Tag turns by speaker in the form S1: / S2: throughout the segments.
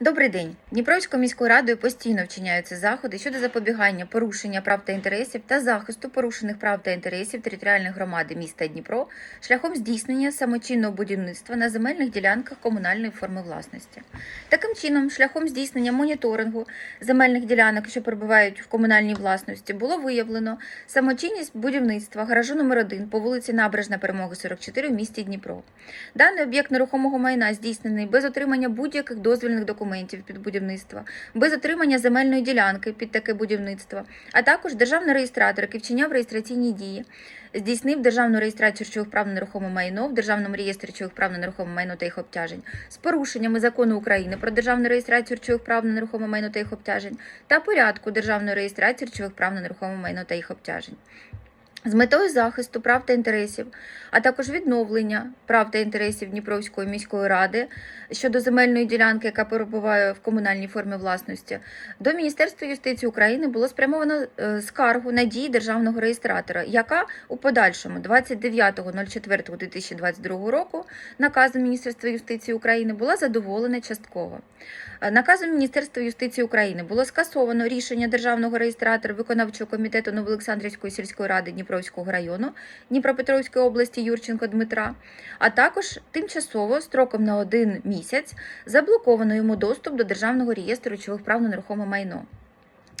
S1: Добрий день. Дніпровською міською радою постійно вчиняються заходи щодо запобігання порушення прав та інтересів та захисту порушених прав та інтересів територіальної громади міста Дніпро шляхом здійснення самочинного будівництва на земельних ділянках комунальної форми власності. Таким чином, шляхом здійснення моніторингу земельних ділянок, що перебувають в комунальній власності, було виявлено самочинність будівництва гаражу номер 1 по вулиці Набережна Перемоги 44 в місті Дніпро. Даний об'єкт нерухомого майна здійснений без отримання будь-яких дозвільних документів під будівництво, без отримання земельної ділянки під таке будівництво, а також державний реєстратор, який вчиняв реєстраційні дії, здійснив державну реєстрацію речових прав на нерухоме майно в державному реєстрі речових прав на нерухоме майно та їх обтяжень з порушеннями закону України про державну реєстрацію речових прав на нерухоме майно та їх обтяжень та порядку державної реєстрації речових прав на нерухоме майно та їх обтяжень. З метою захисту прав та інтересів, а також відновлення прав та інтересів Дніпровської міської ради щодо земельної ділянки, яка перебуває в комунальній формі власності, до Міністерства юстиції України було спрямовано е, скаргу на дії державного реєстратора, яка у подальшому 29.04.2022 року наказом Міністерства юстиції України була задоволена частково. Наказом Міністерства юстиції України було скасовано рішення державного реєстратора виконавчого комітету Новоолександрівської сільської ради Дніпровського району Дніпропетровської області Юрченко Дмитра, а також тимчасово строком на один місяць заблоковано йому доступ до державного реєстру речових прав на нерухоме майно.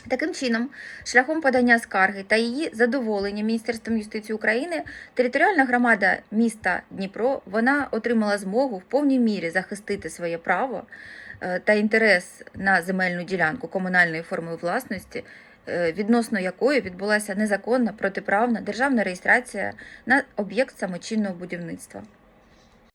S1: Таким чином, шляхом подання скарги та її задоволення Міністерством юстиції України, територіальна громада міста Дніпро вона отримала змогу в повній мірі захистити своє право е, та інтерес на земельну ділянку комунальної форми власності, е, відносно якої відбулася незаконна протиправна державна реєстрація на об'єкт самочинного будівництва.